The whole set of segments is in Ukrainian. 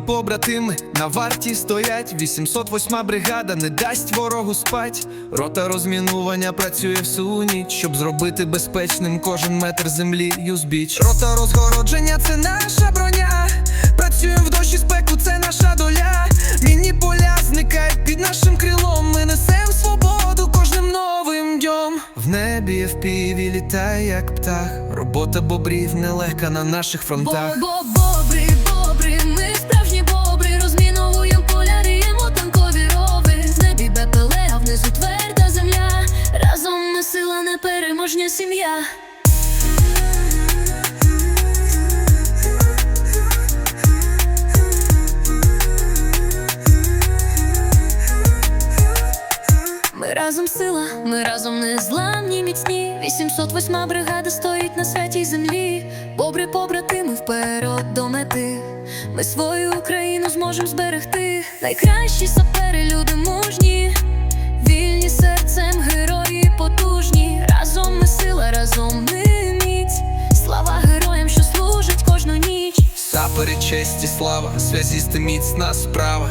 побратими на варті стоять. 808 бригада не дасть ворогу спать. Рота розмінування працює всю ніч, щоб зробити безпечним кожен метр землі. Юзбіч. Рота розгородження це наша броня. Працюємо в дощі спеку, це наша доля. Мінні поля зникають під нашим крилом. Ми несем свободу кожним новим днем. В небі FPV літає, як птах. Робота бобрів нелегка на наших фронтах. Бо-бо-бобри, бобри, непереможня сім'я. Ми разом сила, ми разом незламні, міцні. 808 бригада стоїть на святій землі. Бобри побратими вперед до мети. Ми свою Україну зможемо зберегти. Найкращі сапери, люди мужні, Сапери, честь і слава, зв'язісти міцна справа.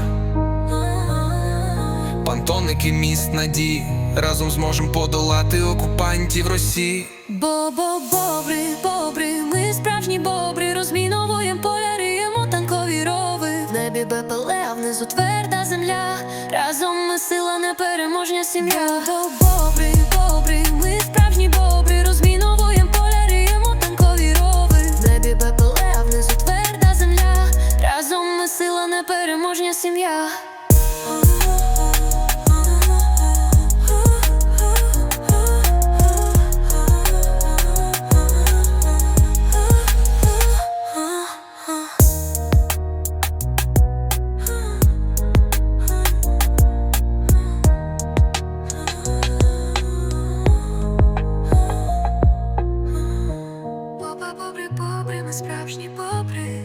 Пантоники міст надії, разом зможем подолати окупантів Росії. Бо-бо-бобри, бобри, ми справжні бобри, розміновуємо поля, риємо танкові рови. В небі БПЛ, а внизу тверда земля. Разом ми сила, непереможня сім'я. Ми справжні попри,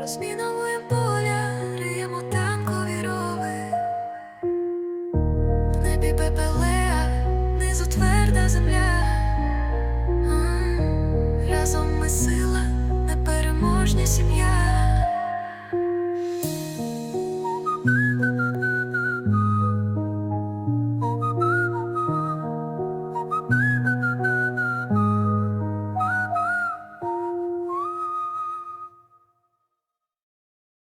Розміновуємо поля, риємо танкові рови. В небі пепелея, низу тверда земля. Разом ми сила, непереможня сім'я.